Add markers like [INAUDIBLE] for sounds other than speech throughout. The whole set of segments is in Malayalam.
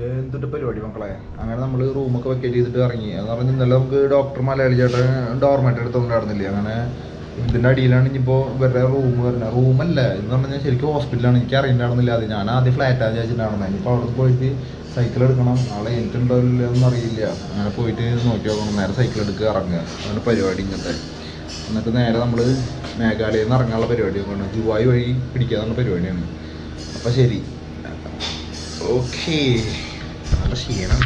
എന്തിട്ട് പരിപാടി മക്കളെ? അങ്ങനെ നമ്മൾ റൂമൊക്കെ വെക്കേറ്റ് ചെയ്തിട്ട് ഇറങ്ങി. എന്ന് പറഞ്ഞാൽ ഇന്നലെ നമുക്ക് ഡോക്ടർ മലയാളി ചേട്ടൻ ഡോർമെറ്റ് എടുത്തുകൊണ്ടായിരുന്നില്ലേ അങ്ങനെ ഇതിന്റെ അടിയിലാണ് ഇനിയിപ്പോൾ ഇവരുടെ റൂം വരുന്നത്. റൂമല്ല എന്ന് പറഞ്ഞാൽ ശരിക്കും ഹോസ്പിറ്റലാണ് എനിക്ക് അറിയണ്ടായിരുന്നില്ല അത്. ഞാൻ ആദ്യം ഫ്ലാറ്റാണ് വിചാരിച്ചിട്ടുണ്ടായിരുന്നത് ഇനിയിപ്പോൾ അവിടെ പോയിട്ട് സൈക്കിൾ എടുക്കണം. നാളെ എനിക്കുണ്ടോ ഇല്ലയോ ഒന്നും അറിയില്ല. അങ്ങനെ പോയിട്ട് നോക്കി നോക്കണം. നേരെ സൈക്കിൾ എടുക്കുക ഇറങ്ങുക. അങ്ങനെ പരിപാടി ഇങ്ങനത്തെ. എന്നിട്ട് നേരെ നമ്മൾ മേഘാലയയിൽ നിന്ന് ഇറങ്ങാനുള്ള നോക്കണം ദുബായ് വഴി പിടിക്കാന്നുള്ള പരിപാടിയാണ്. അപ്പോൾ ശരി. ഓക്കേ നല്ല ക്ഷീണം.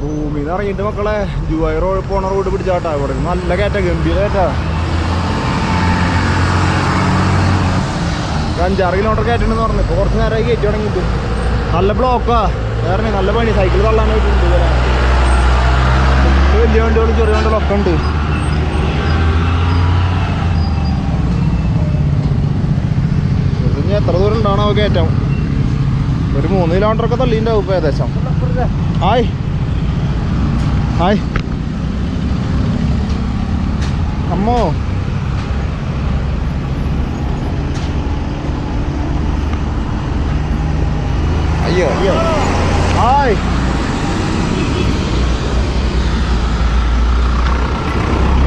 റൂമിൽ നിന്ന് ഇറങ്ങിയിട്ട് മക്കളെ. ജുവായി റോഡ് പോണ റോഡ് പിടിച്ചാട്ടാ. ഇവിടെ നല്ല കയറ്റ ഗംഭീര കയറ്റാ. അഞ്ചാറ് കിലോമീറ്റർ കയറ്റണെന്ന് പറഞ്ഞു. ഇപ്പോൾ കുറച്ച് നേരമായി കയറ്റി തുടങ്ങിയിട്ട്. നല്ല ബ്ലോക്കാ വേറെ നല്ല പണി. സൈക്കിൾ തള്ളാനായിട്ടുണ്ട് വലിയ വണ്ടികളും ചെറിയ വണ്ടികളൊക്കെ ഉണ്ട് ഇത് ഇനി എത്ര ദൂരം ഉണ്ടാണോ കയറ്റം ഒരു മൂന്ന് കിലോമീറ്റർ ഒക്കെ തള്ളിന്റെ ഇപ്പോൾ ഏകദേശം. ഹായ് ഹായ് അമ്മോ. അയ്യോ. അയ്യോ. ഹായ്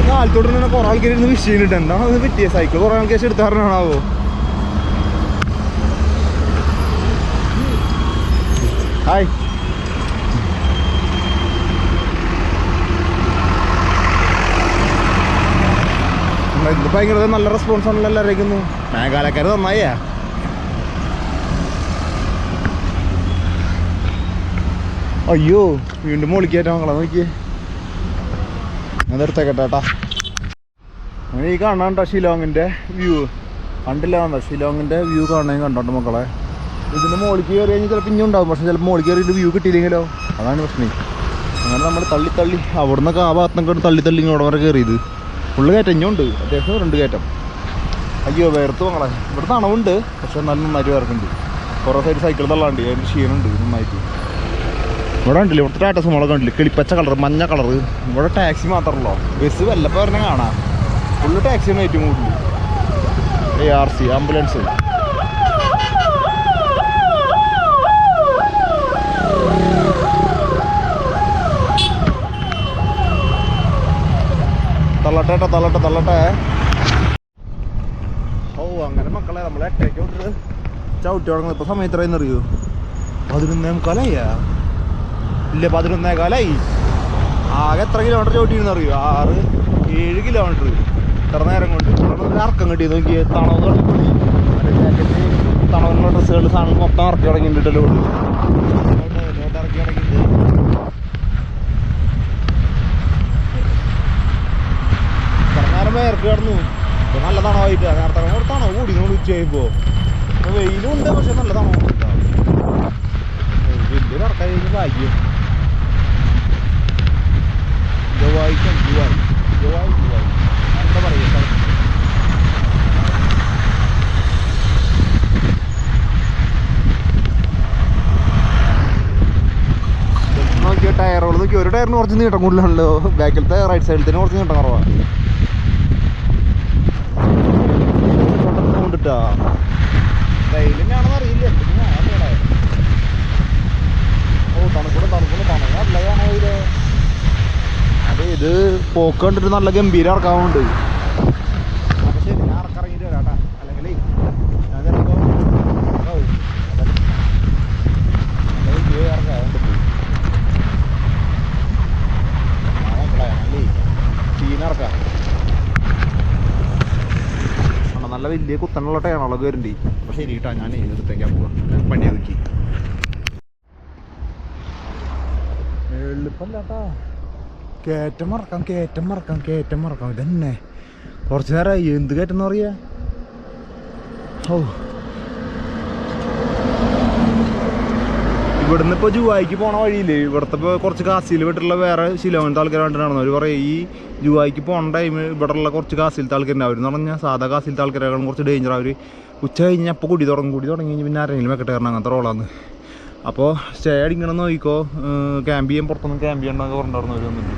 കാലത്തോട്ട് തന്നെ കുറെ ആൾക്കാർ ഇരുന്ന് വിഷ് ചെയ്യുന്നുണ്ട് എന്താണ് അത് പറ്റിയ? സൈക്കിൾ കുറെ ആൾക്കാർ എടുത്താറാണാവോ ഇത് ഭയങ്കര നല്ല റെസ്പോൺസ് ആണല്ലോ എല്ലാവരേക്കും മേഘാലയക്കാർ നന്നായേ അയ്യോ വീണ്ടും മോളിക്കേറ്റാ മക്കളെ നോക്കിയേ. നിർത്തേക്കട്ടെ കേട്ടാ ഈ കാണാണ്ട ഷിലോങ്ങിന്റെ വ്യൂ കണ്ടില്ല കണ്ട വ്യൂ കാണാൻ കണ്ടോണ്ട് മക്കളെ. ഇതിന്റെ മോളിക്ക് കയറി കഴിഞ്ഞാൽ ചിലപ്പോൾ ഇനി ഉണ്ടാവും. പക്ഷെ ചിലപ്പോൾ മോളിക്ക് കയറിയിട്ട് വ്യൂ കിട്ടിയില്ലെങ്കിലോ? അതാണ് പ്രശ്നം. അങ്ങനെ നമ്മൾ തള്ളി തള്ളി അവിടുന്ന് ആ ഭാഗത്തുനിന്നൊക്കെ തള്ളി തള്ളി ഇങ്ങോട്ട് വരെ കയറിയത്. ഫുള്ള് കയറ്റം ഇനിയുണ്ട് അത്യാവശ്യം രണ്ട് കയറ്റം. അയ്യോ വേർത്ത് മക്കളെ ഇവിടെ തണവുണ്ട്. പക്ഷെ നല്ല നന്നായിട്ട് വേർക്കുണ്ട് കുറേ സൈഡ് സൈക്കിൾ തള്ളാണ്ട്. അതിന്റെ ക്ഷീണമുണ്ട് നന്നായിട്ട്. ഇവിടെ ഉണ്ടല്ലോ ഇവിടുത്തെ ടാറ്റസ് മുളക് ഉണ്ടല്ലോ കിളിപ്പച്ച കളർ മഞ്ഞ കളർ ഇവിടെ ടാക്സി മാത്രമല്ലോ. ബസ് വല്ലപ്പോൾ വരണേ കാണാം. ഫുള്ള് ടാക്സിയാണ് ഏറ്റവും കൂടുതൽ എ ആർ സി ആംബുലൻസ് തള്ളട്ടെ ട്ടോ, തള്ളട്ടെ തള്ളട്ടെ. ഓ അങ്ങനെ മക്കളെ നമ്മളെ ചവിട്ടി തുടങ്ങുന്നത്. ഇപ്പൊ സമയത്ത് എത്രയെന്ന് അറിയോ പതിനൊന്നേ മുക്കാലായാ. ഇല്ല പതിനൊന്നേ കാലായി. ആകെ എത്ര കിലോമീറ്റർ ചവിട്ടിയിരുന്ന് അറിയോ? ആറ് ഏഴ് കിലോമീറ്റർ ഇത്ര നേരം കൊണ്ട് ഇറക്കം കിട്ടി. നോക്കി തണവ് തുടങ്ങി തണവിനുള്ള ഡ്രസ്സുകൾ സാധനം മൊത്തം ഇറക്കി തുടങ്ങിയിട്ടുണ്ടല്ലോ ഇറക്കി തുടങ്ങിയിട്ട് ഇത്ര നേരം വേർക്ക് കിടന്നു ഇപ്പൊ നല്ല തണവായിട്ട് നേരത്തെ തണവ് കൂടി നമ്മൾ ഉച്ചയായിപ്പോ. വെയിലുണ്ട് പക്ഷെ നല്ല തണവ് വലിയ കഴിഞ്ഞ് ഭാഗ്യം ജവായിക്കും ജുവായി ജുവായി ജുവായി എന്താ പറയുക? ടയറുകൾ നോക്കി ഒരു ടയറിന് കുറച്ച് നീട്ടം കൂടുതലാണല്ലോ. ബാക്കിലത്തെ റൈറ്റ് സൈഡിൽ തന്നെ കുറച്ച് നീട്ടം കുറവാണ് കൊണ്ടിട്ടാ വെയിലിനാണെന്ന് അറിയില്ല. ഓ തണുക്കൂടെ തണുക്കൂടെ തണുക്കല്ലതാണോ ഇത്? അതെ ഇത് പോക്ക് കണ്ടിട്ട് നല്ല ഗംഭീരം ഇറക്കാവുന്നുണ്ട് അപ്പൊ ശരി ഞാൻ ഇറക്കിറങ്ങിയിട്ട് വരാം കേട്ടാ അല്ലെങ്കിൽ ഞാൻ ചിലപ്പോ ഇതാവും. അതല്ല. അല്ലെങ്കിൽ ഇത് ഇറക്കാം അതുകൊണ്ട് ആ മക്കളെ അല്ലേ ചീനിറക്കാം ആണോ നല്ല വലിയ കുത്തനുള്ള ടയറുള്ള കയറുണ്ട് പക്ഷേ കേട്ടാ ഞാൻ എടുത്തേക്കാൻ പോവാ. പണി ഒതുക്കി. എളുപ്പമല്ലാട്ടാ കയറ്റം മറക്കാം കയറ്റം മറക്കാം കയറ്റം മറക്കാം. ഇതന്നെ. കുറച്ചു നേരമായി എന്ത് കയറ്റം എന്ന് പറയാ? ഓ ഇവിടുന്ന് ഇപ്പോൾ ജുവായിക്ക് പോണ വഴിയില്ലേ? ഇവിടുത്തെ കുറച്ച് കാസിൽ വിട്ടുള്ള വേറെ ശിലോങ്ങനത്തെ ആൾക്കാർ കണ്ടിട്ടാണ്. അവർ പറയും ഈ ജുവായിക്ക് പോണ ടൈം ഇവിടെയുള്ള കുറച്ച് കാസിലത്തെ ആൾക്കാരുണ്ട്. അവരെന്ന് പറഞ്ഞാൽ സാധാ കാസിലത്തെ ആൾക്കാരെക്കാളും കുറച്ച് ഡേഞ്ചർ അവർ ഉച്ച കഴിഞ്ഞാൽ അപ്പോൾ കുടി തുടങ്ങും. കുടി തുടങ്ങി കഴിഞ്ഞാൽ പിന്നെ ആരെങ്കിലും വെക്കട്ടെ കാരണം അങ്ങനത്തെ റോളാന്ന് അപ്പോൾ സ്റ്റേ അടിക്കണം നോക്കിക്കോ. ക്യാമ്പ് ചെയ്യാൻ പുറത്തൊന്നും ക്യാമ്പ് ചെയ്യണമെന്നൊക്കെ പറഞ്ഞിട്ടുണ്ടായിരുന്നു അവർ വന്നിട്ട്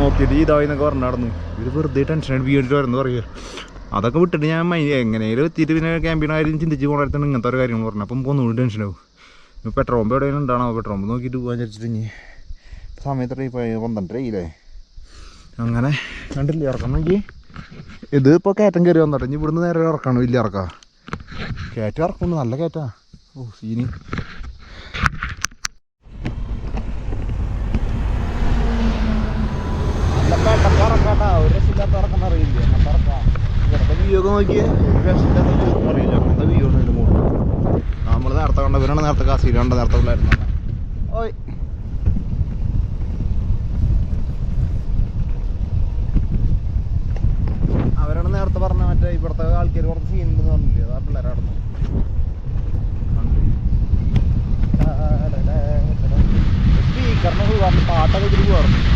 നോക്കിയിട്ട് ഇതായി എന്നൊക്കെ പറഞ്ഞിട്ടുണ്ടായിരുന്നു ഇത് വെറുതെ ടെൻഷൻ അടിപ്പിക്കാൻ വേണ്ടിയിട്ട് വരുന്നത് പറയുക അതൊക്കെ വിട്ടിട്ട് ഞാൻ എങ്ങനെയും എത്തിയിട്ട് പിന്നെ ക്യാമ്പിന് കാര്യം ചിന്തിച്ച് പോകണമായിരുന്നു ഇങ്ങനത്തെ ഒരു കാര്യങ്ങൾ പറഞ്ഞു അപ്പം പോകുന്നു ടെൻഷനാവും ഇപ്പോൾ പെട്രോൾ പമ്പ് എവിടെയെങ്കിലും ഉണ്ടാണോ പെട്രോൾ പമ്പ് നോക്കിയിട്ട് പോകാൻ വിചാരിച്ചിട്ട് ഇനി സമയത്ത് പന്ത്രണ്ടരയില്ലേ അങ്ങനെ കണ്ടില്ലേ ഇറക്കണമെങ്കിൽ ഇത് ഇപ്പോൾ കയറ്റം കയറി വന്നിട്ട് ഇനി ഇവിടുന്ന് നേരെ ഇറക്കാണ് വലിയ ഇറക്കാം കയറ്റം ഇറക്കുന്നു നല്ല കയറ്റാ. ഓ സീനി. നമ്മൾ നേരത്തെ കണ്ട ഇവരാണ് നേരത്തെ കാസിയിൽ കണ്ട നേരത്തെ ഉള്ളായിരുന്നു ഓയ്. അവരാണ് നേരത്തെ പറഞ്ഞ മറ്റേ ഇവിടുത്തെ ആൾക്കാർ കുറച്ച് സീനുണ്ടെന്ന് പറഞ്ഞില്ലേ ആ പിള്ളേരാണ് സ്പീക്കറിനൊക്കെ പറഞ്ഞു പാട്ടൊക്കെ ഇതിൽ പറഞ്ഞാൽ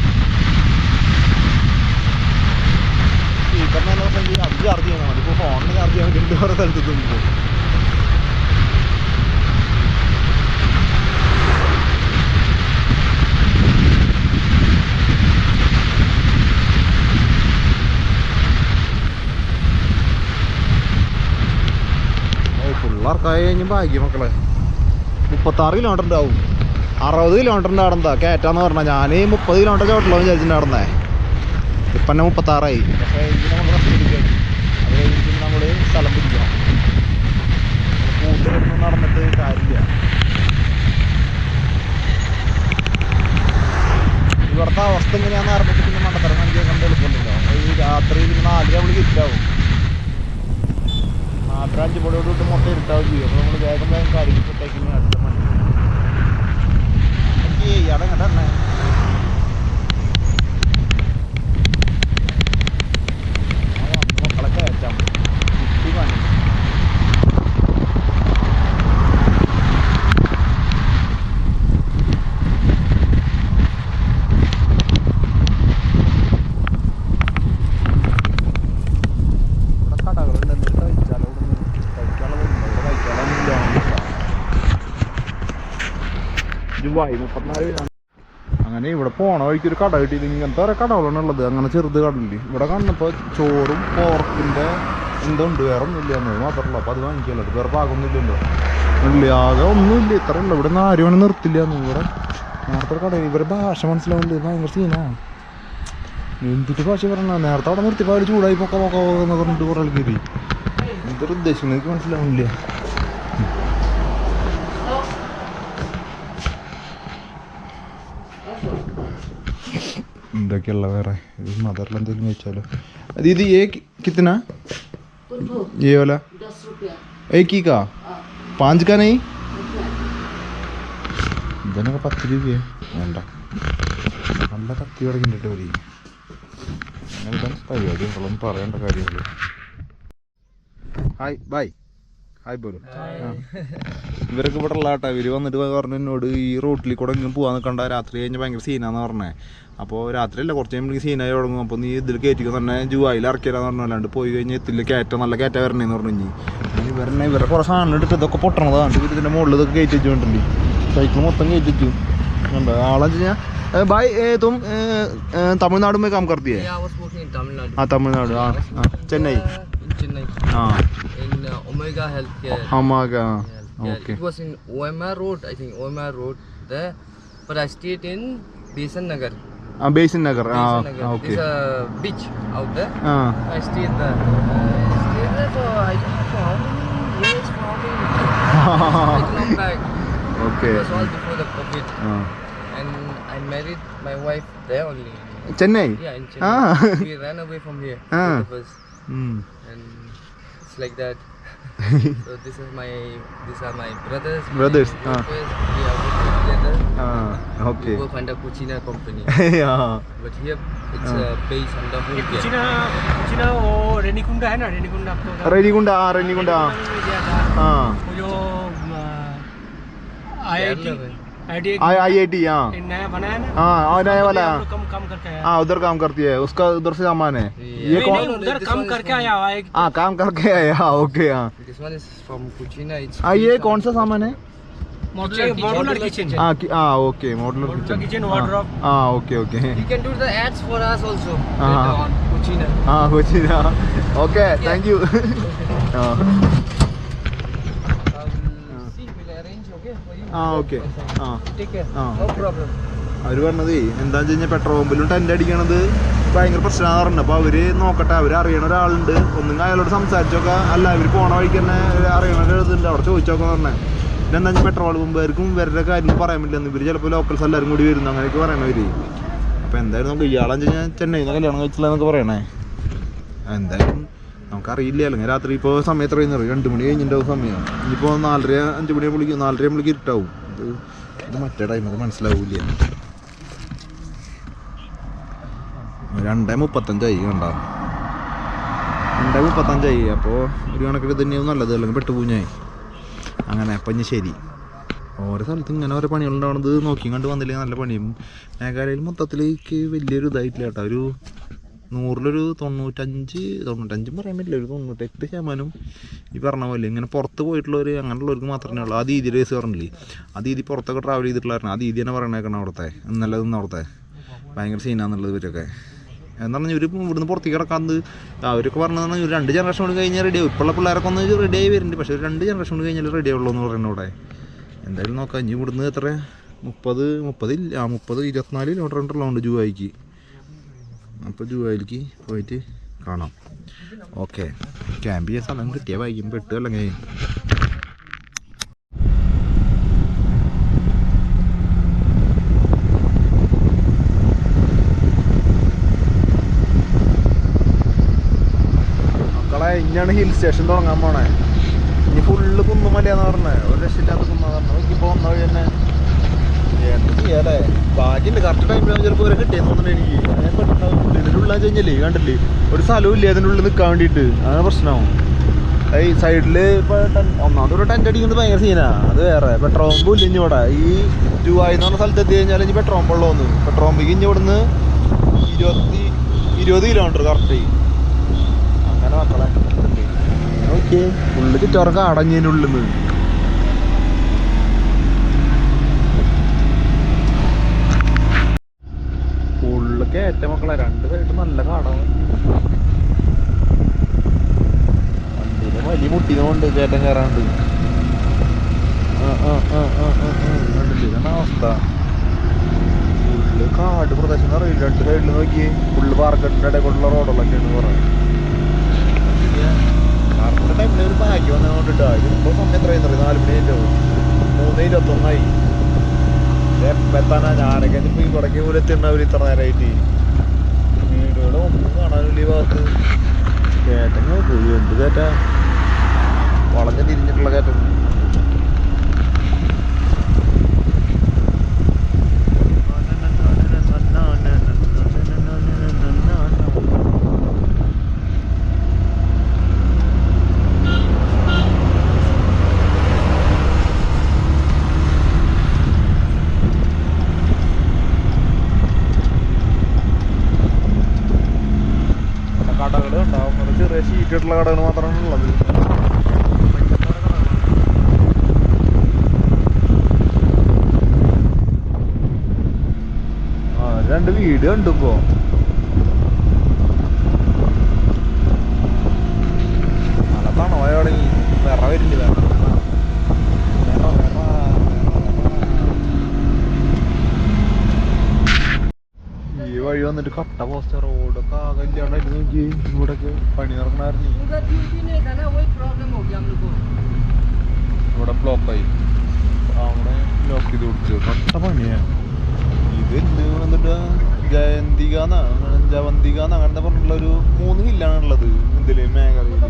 അത് ചാർജ് ചെയ്യണം. അതിപ്പോൾ ഫോണിന് ചാർജ് ചെയ്യാൻ വേണ്ടി ഓരോ സ്ഥലത്ത് പോകുമ്പോൾ പിള്ളേർക്കായി കഴിഞ്ഞ് ഭാഗ്യം മക്കളെ. മുപ്പത്താറ് കിലോമീറ്റർ ഉണ്ടാവും അറുപത് കിലോമീറ്ററിന്റെ അവിടെ എന്താ കയറ്റാന്ന് പറഞ്ഞാൽ ഞാൻ ഈ മുപ്പത് കിലോമീറ്റർ ചോട്ടിലോ വിചാരിച്ചിട്ടുണ്ടായിരുന്നേ ഇപ്പം തന്നെ മുപ്പത്താറായി. പക്ഷേ ഇതിന് നമ്മൾ പിടിക്കണം അത് കഴിഞ്ഞിട്ട് നമ്മൾ സ്ഥലം പിടിക്കണം. കൂടുതലൊന്നും നടന്നിട്ട് കാര്യമില്ല. ഇവിടുത്തെ അവസ്ഥ എങ്ങനെയാണെന്ന് അറിഞ്ഞിട്ട് പിന്നെ മണ്ടത്തരം വണ്ടിയൊക്കെ എളുപ്പമുണ്ടല്ലോ ഈ രാത്രി നാലര നമ്മൾ ഇരുട്ടാവും നാലര അഞ്ച് മണിയോട് വിട്ട് മൊത്തം ഇരുട്ടാവും ചെയ്യും അപ്പോൾ നമ്മൾ വേഗം വേഗം കാര്യപ്പെട്ടേക്ക് അടുത്ത മണി. എനിക്ക് ഇയാളെ കണ്ടേ മക്കളെ കയറ്റാം കുട്ടി പണി ഇവിടെ കടകളുണ്ട് എന്നിട്ട് കഴിച്ചാലോ ഇവിടെ കഴിക്കാനുള്ളതുണ്ടോ ഇവിടെ കഴിക്കാനൊന്നുമില്ല അങ്ങനെ ഇവിടെ പോണ വഴിക്ക് ഒരു കട കിട്ടിയില്ല ഇങ്ങനത്തെ ഓരോ കടകളാണ് ഉള്ളത്. അങ്ങനെ ചെറുത് കടയില്ല. ഇവിടെ കണ്ടപ്പോ ചോറും പോർക്കിന്റെ എന്തുണ്ട്? വേറെ ഒന്നുമില്ല എന്നത് മാത്രമല്ല. അപ്പോൾ അത് വാങ്ങിക്കല്ലോ? വേറെ പാകമൊന്നുമില്ലല്ലോ ഇല്ല ആകെ ഒന്നുമില്ല. ഇത്ര ഉള്ളു. ഇവിടെ നിന്ന് ആരും വേണം നിർത്തില്ല ഇവിടെ. നേരത്തെ കട ഇവരെ ഭാഷ മനസ്സിലാവുന്നുണ്ട്. ഭയങ്കര സീനാ എന്തിട്ട് ഭാഷ പറഞ്ഞ? നേരത്തെ അവിടെ നിർത്തിയപ്പോൾ അവർ ചൂടായി പൊക്ക പൊക്ക എന്ന് പറഞ്ഞിട്ട് കുറേ ആൾക്കാർ എന്തൊരു ഉദ്ദേശിക്കുന്നത് എനിക്ക് മനസ്സിലാവുന്നില്ല. എന്തൊക്കെയുള്ള വേറെ മദറിൽ എന്തെങ്കിലും ചോദിച്ചാലോ ദീദി ഏ കിത്തന ये वाला दस रुपया एक ही का पाँच का नहीं ഇതിനൊക്കെ പത്ത് രൂപയെ വേണ്ട നല്ല കത്തി കിടക്കുന്നുണ്ട് വരി അങ്ങനത്തെ പരിപാടികളൊന്നും പറയേണ്ട കാര്യമുള്ളൂ ഹായ് ബൈ ഹായ് പോലും ഇവരൊക്കെ ഇവിടെ ഉള്ള കേട്ടോ ഇവര് വന്നിട്ട് പറഞ്ഞു എന്നോട് ഈ റോട്ടിൽ കൂടെ ഇങ്ങനെ പോകാൻ നിൽക്കണ്ട രാത്രി കഴിഞ്ഞ് ഭയങ്കര സീനാന്ന് പറഞ്ഞേ അപ്പോൾ രാത്രിയല്ല കുറച്ച് കഴിയുമ്പോൾ സീനായി തുടങ്ങും അപ്പോൾ നീ ഇതിൽ കയറ്റിക്കും തന്നെ ജുവായിൽ ഇറക്കിയാന്ന് പറഞ്ഞു അല്ലാണ്ട് പോയി കഴിഞ്ഞ് എത്തില്ല കയറ്റം നല്ല കയറ്റ വരണേന്ന് പറഞ്ഞു ഇനി ഇനി ഇവരെ ഇവരെ കുറേ സാധനം എടുത്ത് ഇതൊക്കെ പൊട്ടണതാണ് ഇവർ ഇതിൻ്റെ മുകളിൽ ഇതൊക്കെ കയറ്റി വെച്ചിട്ടുണ്ട് സൈക്കിൾ മൊത്തം കയറ്റി വെച്ചു കണ്ടോ ആളെന്ന് വെച്ചാൽ ഭായ് തും തമിഴ്നാട് में काम करती है Yeah, I was working in Tamil Nadu. हाँ तमिलनाडु हाँ हाँ Chennai Uh, in Chennai ah. in uh, Omega Healthcare. Omega. Okay. It was in OMR Road, I think OMR Road there, but I stayed in Besan Nagar. Ah, Besan Nagar. Ah, Nagar. Okay. There's a beach out there. Ah. I stayed there. Uh, I stayed there for I don't know for how many years, for how many years. I long back. Okay. It was all before the COVID. Ah. And I married my wife there only. Chennai? Yeah, in ah. Chennai. Ah. We [LAUGHS] ran away from here. Ah. Both of. Mm. it's like that. so this is my these are my brothers. my Brothers, ah. workers. We are working together. हाँ We okay work under Puchina company. हाँ but here it's Ah. uh, based under whole year. Kuchina Kuchina वो रेनीकुंडा है ना रेनीकुंडा आपको रेनीकुंडा हाँ रेनीकुंडा हाँ में दिया था हाँ वो जो आई आई टी Kerala में। आई आई हाँ। नया बना है ना? हाँ नया वाला। कम काम हाँ, उधर काम करती है उसका उधर से सामान है। ये कौन उधर काम करके आया हुआ हाँ काम करके आया हाँ, ओके हाँ। ये कौन सा सामान है? Modular kitchen okay kitchen kitchen wardrobe okay okay. You can do the ads for us also cucina cucina okay thank you [LAUGHS] ആ ഓക്കെ. ആ. അവർ പറഞ്ഞതേ എന്താന്ന് വെച്ച് കഴിഞ്ഞാൽ പെട്രോൾ പമ്പിലും ടെന്റ് അടിക്കണത് ഭയങ്കര പ്രശ്നമാണെന്ന് പറഞ്ഞത് അപ്പോൾ അവർ നോക്കട്ടെ അവർ അറിയണ ഒരാളുണ്ട്. ഒന്നും അയാളോട് സംസാരിച്ചൊക്കെ. അല്ല അവർ പോണ വഴിക്ക് തന്നെ അറിയണ ഒരു അവിടെ ചോദിച്ചോക്കെ പറഞ്ഞേ. പിന്നെ എന്താ വെച്ചാൽ പെട്രോൾ പമ്പുകാർക്കും ഇവരുടെ കാര്യം പറയാൻ പറ്റില്ല ഇവർ ചിലപ്പോൾ ലോക്കൽസ് എല്ലാവരും കൂടി വരുന്നു. അങ്ങനെയൊക്കെ പറയണവർ അപ്പോൾ എന്തായാലും നമുക്ക് ഇയാളെന്ന് വെച്ച് കഴിഞ്ഞാൽ ചെന്നൈയിൽ നിന്ന് കല്യാണം കഴിച്ചില്ലെന്നൊക്കെ പറയണേ. എന്തായാലും നമുക്കറിയില്ല അല്ലെങ്കിൽ രാത്രി ഇപ്പോൾ സമയം എത്ര കഴിഞ്ഞു രണ്ട് മണി കഴിഞ്ഞിട്ടുണ്ടാവും സമയം. ഇനിയിപ്പോൾ നാലര അഞ്ച് മണിയാകുമ്പോഴേക്കും നാലര ആകുമ്പോഴേക്കും ഇരുട്ടാവും. ഇത് ഇത് മറ്റേ ടൈം അത് മനസ്സിലാവില്ല. രണ്ടേ മുപ്പത്തഞ്ചായി കണ്ട? രണ്ടേ മുപ്പത്തഞ്ചായി അപ്പോൾ ഒരു കണക്കിന് തന്നെയാവും നല്ലത്. അല്ലെങ്കിൽ പെട്ടുപൂഞ്ഞായി അങ്ങനെ അപ്പം ഇനി ശരി. ഓരോ സ്ഥലത്ത് ഇങ്ങനെ ഓരോ പണികളുണ്ടാവണത് നോക്കിയും കണ്ട് വന്നില്ലെങ്കിൽ നല്ല പണിയും. മേഘാലയയിൽ മൊത്തത്തിലേക്ക് വലിയൊരു ഇതായിട്ടില്ല കേട്ടോ. ഒരു നൂറിലൊരു തൊണ്ണൂറ്റഞ്ച് തൊണ്ണൂറ്റഞ്ചും പറയാൻ പറ്റില്ല ഒരു തൊണ്ണൂറ്റെട്ട് ശതമാനം ഈ പറഞ്ഞ പോലെ ഇങ്ങനെ പുറത്ത് പോയിട്ടുള്ളവർ അങ്ങനെയുള്ളവർക്ക് മാത്രമേ ഉള്ളൂ. ആ ദീദി രേസ് പറഞ്ഞില്ലേ? ആ ദീദി പുറത്തൊക്കെ ട്രാവൽ ചെയ്തിട്ടുള്ളായിരുന്നു ആ ദീദി തന്നെ പറയണേക്കണം അവിടുത്തെ. ഇന്നലെ അവിടുത്തെ. ഭയങ്കര സീനാന്നുള്ളത് ഇവരൊക്കെ. എന്ന് പറഞ്ഞാൽ ഇവർ ഇവിടുന്ന് പുറത്തേക്ക് കിടക്കാന്ന് അവരൊക്കെ പറഞ്ഞതാണ് ഒരു രണ്ട് ജനറേഷൻ കൊണ്ട് കഴിഞ്ഞാൽ റെഡി ആവും. ഇപ്പോഴുള്ള പിള്ളേരൊക്കെ ഒന്ന് റെഡി ആയി വരുന്നുണ്ട്. പക്ഷേ ഒരു രണ്ട് ജനറേഷൻ കൊണ്ട് കഴിഞ്ഞാൽ റെഡി ആവുള്ളൂ എന്ന് പറയുന്നത് ഇവിടെ. എന്തായാലും നോക്കാം. ഇനി ഇവിടുന്ന് എത്ര? മുപ്പത് മുപ്പതിൽ ആ മുപ്പത് ഇരുപത്തിനാല് കിലോമീറ്റർ ഉണ്ട് ജൂവായിക്ക് അപ്പോൾ ജൂവായിരിക്കും പോയിട്ട് കാണാം. ഓക്കെ ക്യാമ്പ് ചെയ്യാൻ സ്ഥലം കിട്ടിയ വൈകും പെട്ട് മക്കളെ ഇനിയാണ് ഹിൽ സ്റ്റേഷൻ തുടങ്ങാൻ പോണേ. ഇനി ഫുള്ള് കുന്നുമലയാന്ന് പറഞ്ഞേ. ഒരു രക്ഷയില്ലാത്ത കുന്നു പറഞ്ഞത് നോക്കിപ്പോ വന്ന വഴി തന്നെ എന്ത് ചെയ്യാലേ ഭാഗ്യമില്ല കറക്റ്റ് ടൈമിൽ ചിലപ്പോൾ ഒരു കിട്ടിയെന്ന് തോന്നുന്നു എനിക്ക്. ഞാൻ പെട്ടെന്ന് ഇതിനുള്ള കഴിഞ്ഞല്ലേ? കണ്ടില്ലേ? ഒരു സ്ഥലവും ഇല്ല. അതിനുള്ളിൽ നിൽക്കാൻ വേണ്ടിയിട്ട്. അങ്ങനെ പ്രശ്നമാവും ഈ സൈഡിൽ ഇപ്പോൾ ടെന്റ് അടിക്കുന്നത് ഭയങ്കര സീനാണ് അത് വേറെ. പെട്രോൾ പമ്പും ഇല്ല ഇനി ഇവിടെ. ഈ ജുവായി എന്ന് പറഞ്ഞ സ്ഥലത്ത് കഴിഞ്ഞാൽ ഇനി വന്നു പെട്രോൾ പമ്പിക്ക് ഇനി ഇവിടുന്ന് ഇരുപത്തി ഇരുപത് കിലോമീറ്റർ കറക്റ്റ് അങ്ങനെ മക്കളെ. ഓക്കെ. ഉള്ളിൽ ചുറ്റോറൊക്കെ അടഞ്ഞതിനുള്ളിൽ നിന്ന് ഫുള്ള് കയറ്റ മക്കളെ. രണ്ട് സൈഡ് നല്ല കാടാണ്. വണ്ടിയിലെ വലിയ മുട്ടിനുണ്ട് കയറ്റം കയറാണ്ട് ഇതാണ് അവസ്ഥ. ഫുള്ള് കാട് പ്രദേശം എന്ന് പറയും രണ്ട് സൈഡിൽ നോക്കി ഫുള്ള് പാർക്കറ്റിന്റെ ഇടയിൽ കൂടെയുള്ള റോഡുകളൊക്കെയാണ് പറയുന്നത് ടൈമിൽ ഒരു ബാഗ് വന്നുകൊണ്ടിട്ടാ ഇതിപ്പോ സമയം എത്രയും അറിയാം നാല് മണി ആയിട്ടോ മൂന്ന് ഇരുപത്തൊന്നായി. എപ്പോൾ എത്താനാ ഞാനൊക്കെ ഇപ്പൊ ഈ കുടക്കി പോലെ എത്തിണ്ടാവില്ല ഇത്ര നേരമായിട്ട് വീടുകളും ഒന്നും കാണാനില്ല ഈ ഭാഗത്ത്. കയറ്റങ്ങൾ പോയി എന്ത് കേട്ടാ വളഞ്ഞ് തിരിഞ്ഞിട്ടുള്ള കയറ്റം കടകൾ ഉണ്ടാവും ഒരു ഷീറ്റ് കടകൾ മാത്രമാണ് ഉള്ളത്. രണ്ട് വീട് ഉണ്ട് ഇപ്പോ നല്ല തണവായ തുടങ്ങി വിറ വരുന്നുണ്ട് വിറ വിറ, വിറ, വിറ. ഈ വഴി വന്നിട്ട് കട്ട പോസ്റ്റർ റോഡൊക്കെ ആകെ ഇല്ലാണ്ടായിട്ട് നോക്കി ഇവിടൊക്കെ പണി നടക്കണായിരുന്നു. ഇവിടെ ബ്ലോക്കായി അവിടെ ലോക്ക് ചെയ്ത് കൊടുത്തു. കട്ട പണിയാ. ഇത് എന്ത് വന്നിട്ട്? ജയന്തിക ജവന്തിക അങ്ങനത്തെ പറഞ്ഞിട്ടുള്ള ഒരു മൂന്ന് ഹില്ലാണ് ഉള്ളത് ഇതിൽ മേഘാലയയിൽ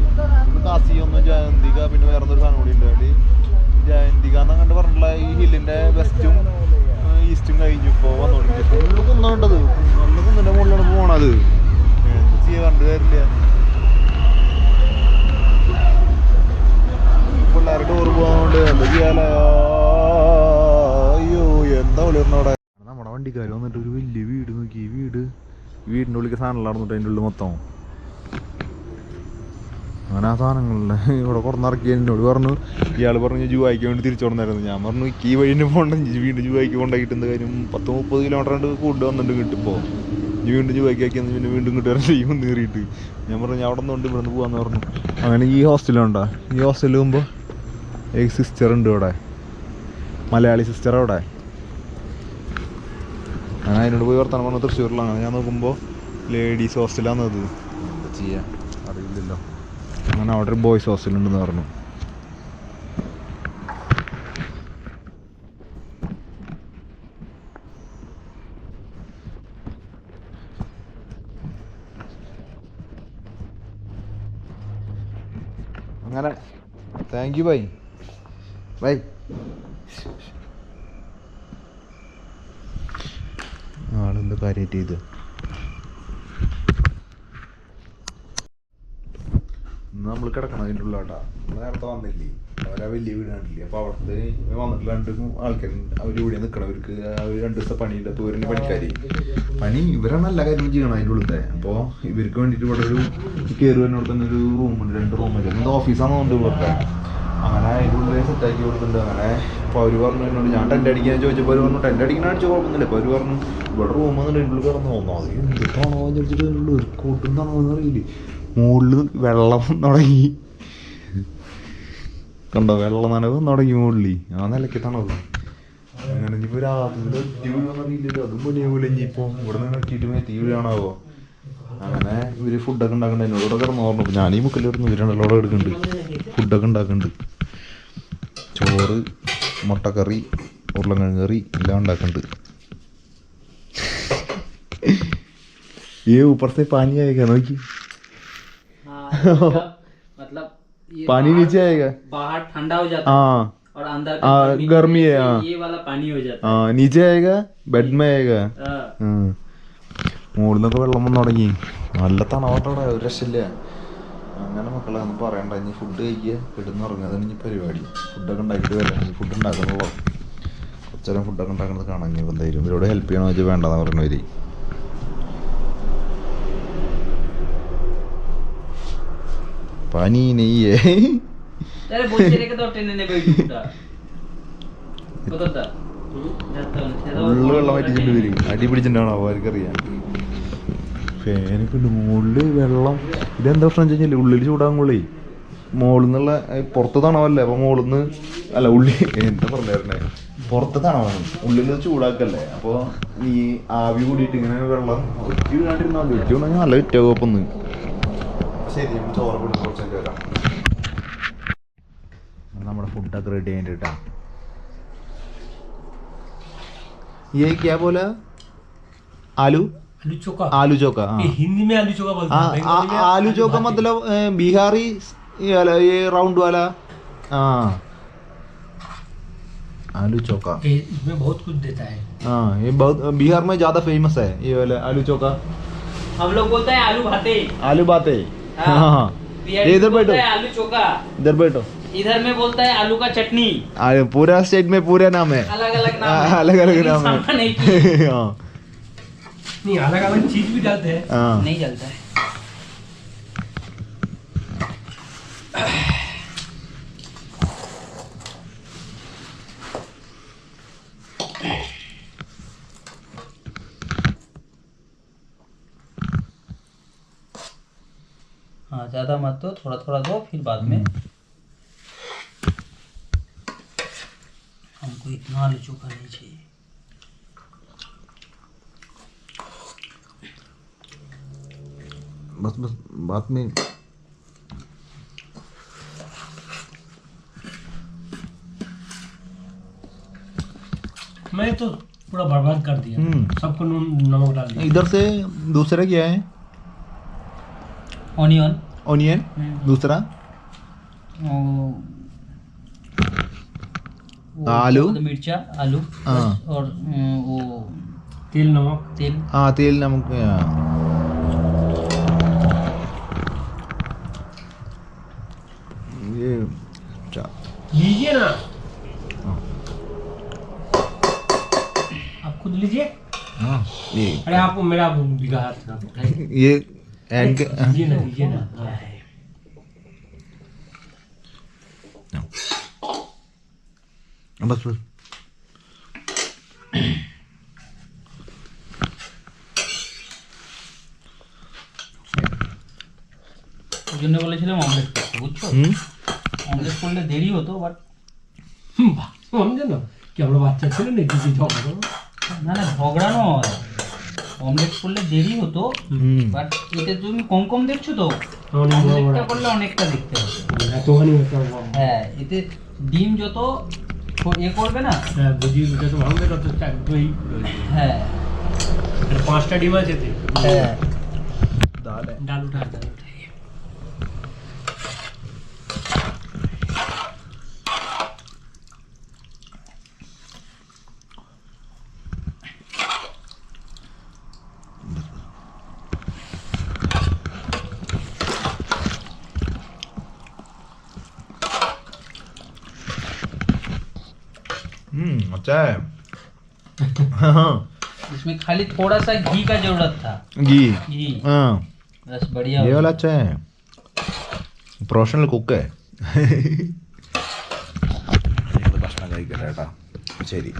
കാസി ഒന്ന് ജയന്തിക പിന്നെ വേറെ ഒരു സാധനം കൂടി ഉണ്ട്. ജയന്തിക എന്നങ്ങോട്ട് പറഞ്ഞിട്ടുള്ള ഈ ഹില്ലിന്റെ വെസ്റ്റും ഈസ്റ്റും കഴിഞ്ഞു ഇപ്പോ വന്നോണ്ടിരിക്കും ഫുള്ള് കുന്നുണ്ടത് നല്ല കുന്നിന്റെ മുകളിലാണ് പോണത് കണ്ടു വരില്ല പിള്ളേർ ടൂർ പോകുന്നതുകൊണ്ട് എന്താ ചെയ്യാലോ അയ്യോ എന്താ വിളിയിരുന്നവിടെ നമ്മുടെ വണ്ടിക്കാർ വന്നിട്ട് ഒരു വലിയ വീട് നോക്കി. വീട് വീടിന്റെ ഉള്ളിൽ സാധനം നടന്നിട്ട് അതിന്റെ ഉള്ളിൽ മൊത്തം. അങ്ങനെ ആ സാധനങ്ങളുടെ ഇവിടെ കുറന്നിറക്കി എന്നോട് പറഞ്ഞു. ഇയാൾ പറഞ്ഞു ജുവായിക്ക് വേണ്ടി തിരിച്ചു കൊണ്ടായിരുന്നു ഞാൻ പറഞ്ഞു ഈ വഴി പോകണ്ട വീണ്ടും ജുവായിക്ക് പോകണ്ട എന്ത് കാര്യം? പത്ത് മുപ്പത് കിലോമീറ്റർ കണ്ട് കൂടുതൽ വന്നിട്ട് കിട്ടിപ്പോൾ വീണ്ടും ജുവായിക്ക് ആക്കി പിന്നെ വീണ്ടും ഇങ്ങോട്ട് വരാൻ ചെയ്യും നേറിയിട്ട് ഞാൻ പറഞ്ഞു ഞാൻ അവിടെ നിന്നുണ്ട് ഇവിടെ നിന്ന് പോകാന്ന് പറഞ്ഞു. അങ്ങനെ ഈ ഹോസ്റ്റലുണ്ടോ ഈ ഹോസ്റ്റലിൽ പോകുമ്പോൾ ഒരു സിസ്റ്റർ ഉണ്ട് ഇവിടെ. മലയാളി സിസ്റ്റർ അവിടെ. ഞാൻ അതിനോട് പോയി വർത്തമാനം പറഞ്ഞു തൃശ്ശൂരിലാണ്. ഞാൻ നോക്കുമ്പോൾ ലേഡീസ് ഹോസ്റ്റലാണത് എന്താ ചെയ്യാ. അറിയില്ലല്ലോ. അങ്ങനെ അവിടെ ഒരു ബോയ്സ് ഹോസ്റ്റലുണ്ടെന്ന് പറഞ്ഞു. അങ്ങനെ താങ്ക് യു ബൈ ബൈ ആളെന്ത് കാര്യമായിട്ട് ചെയ്ത് ഇന്ന് നമ്മൾ കിടക്കണം അതിന്റെ ഉള്ളാട്ടാ നമ്മൾ നേരത്തെ വന്നില്ലേ? അവരാ വലിയ വീട് കണ്ടില്ലേ? അപ്പോൾ അവിടുത്തെ വന്നിട്ട് രണ്ട് ആൾക്കാർ അവർ ഇവിടെ നിൽക്കണം അവർക്ക് രണ്ട് ദിവസം പണിയുണ്ട്. അപ്പോൾ ഇവരുടെ പണിക്കാരി. പണി ഇവരാണ് എല്ലാ കാര്യങ്ങളും ചെയ്യണം അതിന്റെ ഉള്ളത്തെ അപ്പോൾ ഇവർക്ക് വേണ്ടിട്ട് ഇവിടെ ഒരു കയറി വരുന്നവിടെ തന്നെ ഒരു റൂമുണ്ട് രണ്ട് ഓഫീസ് എന്ത് ഓഫീസാണെന്നുണ്ട് ഇവിടുത്തെ? അങ്ങനെ അതിന്റെ ഉള്ളിൽ സെറ്റാക്കി കൊടുത്തിട്ടുണ്ട് അങ്ങനെ അപ്പോൾ അവർ പറഞ്ഞു എന്നോട് ഞാൻ ടെന്റ് അടിക്കാൻ ചോദിച്ചപ്പോൾ അവർ പറഞ്ഞു ടെന്റ് അടിക്കാൻ അടിച്ചു കുഴപ്പമൊന്നുമില്ല. അപ്പോൾ അവർ പറഞ്ഞു ഇവിടെ റൂം വന്നിട്ട് എന്റെ ഉള്ളിൽ കിടന്നു? തോന്നുന്നു അത് എന്തിട്ടാണോ? എന്ന് ചോദിച്ചിട്ട് ഒരു കൂട്ടുന്നതാണോ എന്നറിയില്ല മുകളിൽ വെള്ളം തുടങ്ങി കണ്ടോ വെള്ളം നനവ് തുടങ്ങി മുകളിൽ ആ നിലയ്ക്ക് തണവ് അങ്ങനെ ഇനിയിപ്പോൾ രാത്രി തീ വീഴുമെന്നറിയില്ലല്ലോ അതും പണിയാവൂല ഇനിയിപ്പോൾ ഇവിടെ നിന്ന് ഇറക്കിയിട്ട് തീ വീഴാണാവോ അങ്ങനെ ഇവര് ഫുഡൊക്കെ ഉണ്ടാക്കണ്ട എന്നോട് ഇവിടെ കിടന്നു പറഞ്ഞു ഞാൻ ഈ മുക്കിൽ കിടന്നു ഇവരുണ്ടല്ലോ അവിടെ എടുക്കുന്നുണ്ട് ഫുഡൊക്കെ ഉണ്ടാക്കുന്നുണ്ട് ചോറ് മുട്ടക്കറി ഉരുളക്കിഴങ്ങ് കറി എല്ലാം ഉണ്ടാക്കുന്നുണ്ട് ये ऊपर से पानी आएगा നോക്കി मतलब ये [LAUGHS] पानी बाहर- नीचे आएगा बाहर ठंडा हो जाता है हाँ और अंदर हाँ, गर्मी गर्मी है, ये- हाँ। ये वाला पानी हो जाता हाँ नीचे आएगा बेड में आएगा है हाँ। മുകളിൽ നിന്നൊക്കെ വെള്ളം വന്ന് തുടങ്ങി നല്ല തണവട്ടോടെ ഒരു രക്ഷയില്ല അങ്ങനെ മക്കളെ ഒന്നും പറയണ്ട ഇനി ഫുഡ് കഴിക്കുക കിടന്നുറങ്ങുക അതാണ് ഇനി പരിപാടി ഫുഡൊക്കെ ഉണ്ടാക്കിയിട്ട് വരാം ഇനി ഫുഡ് ഉണ്ടാക്കണല്ലോ കുറച്ചേരം ഫുഡൊക്കെ ഉണ്ടാക്കുന്നത് കാണാൻ ഇനി എന്തായാലും ഇവരോട് ഹെൽപ്പ് ചെയ്യണമെന്ന് വെച്ചാൽ വേണ്ടെന്ന് പറഞ്ഞവര് പനി നെയ്യേ अरे बोल तेरे के तो ट्रेन ने बैठ उठा पता ഉള്ളു വെള്ളം വറ്റിച്ചിട്ട് വരും അടി പിടിച്ചിട്ടുണ്ടാണോ അവർക്കറിയാം ഫാനൊക്കെ ഉണ്ട് മുകളിൽ വെള്ളം ഇതെന്താ പ്രശ്നം വെച്ച് കഴിഞ്ഞാൽ ഉള്ളിൽ ചൂടാകുമ്പോളേ മുകളിൽ നിന്നുള്ള ഏ, പുറത്ത് തണവല്ലേ അപ്പൊ മുകളിൽ നിന്ന് അല്ല ഉള്ളി എന്താ പറഞ്ഞേ പുറത്ത് തണവാണ് ഉള്ളിൽ ചൂടാക്കല്ലേ അപ്പൊ ഈ ആവി കൂടിയിട്ട് ഇങ്ങനെ വെള്ളം ഒറ്റ വീഴാണ്ടിരുന്നാൽ മതി ഒറ്റ വീണെങ്കിൽ നല്ല വിറ്റാകും ശരി നമ്മൾ ചോറ് കൂടി കുറച്ചൊക്കെ വരാം നമ്മുടെ ഫുഡൊക്കെ റെഡി ആയിട്ട് കേട്ടാ ये क्या बोला आलू आलू चोखा आलू चोखा हाँ ये हिंदी में आलू चोखा बोलते हाँ, हैं बंगाली में आ- आलू चोखा भाते। मतलब अ, बिहारी ये वाला ये राउंड वाला हाँ आलू चोखा ये इसमें बहुत कुछ देता है हाँ ये बहुत बिहार में ज़्यादा फेमस है ये वाला आलू चोखा हम लोग बोलते हैं आलू भाते आलू बाते हाँ। हाँ हाँ। में इधर बैठो। आलू चोखा। इधर बैठो। इधर में बोलता है आलू का चटनी। अरे पूरा स्टेट में पूरा नाम है। अलग अलग नाम है। अलग अलग नाम है। एक ही है। हाँ। नहीं अलग अलग चीज़ भी डालते हैं। हाँ। नहीं डालता है हाँ ज़्यादा मत दो थोड़ा थोड़ा दो फिर बाद में हमको इतना आलू चोखा नहीं चाहिए बस बस बात में। मैं तो पूरा बर्बाद कर दिया। हम्म। सबको नमक डाल दिया। इधर से दूसरा क्या है। ऑनियन ऑनियन दूसरा आलू? मिर्चा आलू हाँ। और वो तेल नमक तेल हाँ तेल नमक। ये लीजिए ना। आप खुद लीजिए। हाँ अरे आपको मेरा बिगा हाथ ये এক জন্য বলেছিলাম অমলেট করতে বুঝছ? অমলেট করলে দেরি হতো বাট ভাবলাম জানো কি আমরা বাচ্চা ছিল নাকি ঝগড়া না না ঝগড়া নয়। অমলেট করলে দেরি হতো বাট এটা তুমি কম কম দেখছ তো অমলেটটা করলে অনেকটা দেখতে হবে। এতখানি হ্যাঁ এতে ডিম যত এ করবে না হ্যাঁ বুঝি যত ভাঙবে তত একদমই হ্যাঁ। পাঁচটা ডিম আছে হ্যাঁ। ডাল ডাল উঠা ডাল पहुँचा है। हाँ [LAUGHS] इसमें खाली थोड़ा सा घी का ज़रूरत था। घी? हाँ। बस बढ़िया ये वाला अच्छा है। प्रोफेशनल कुक है। [LAUGHS] ശരി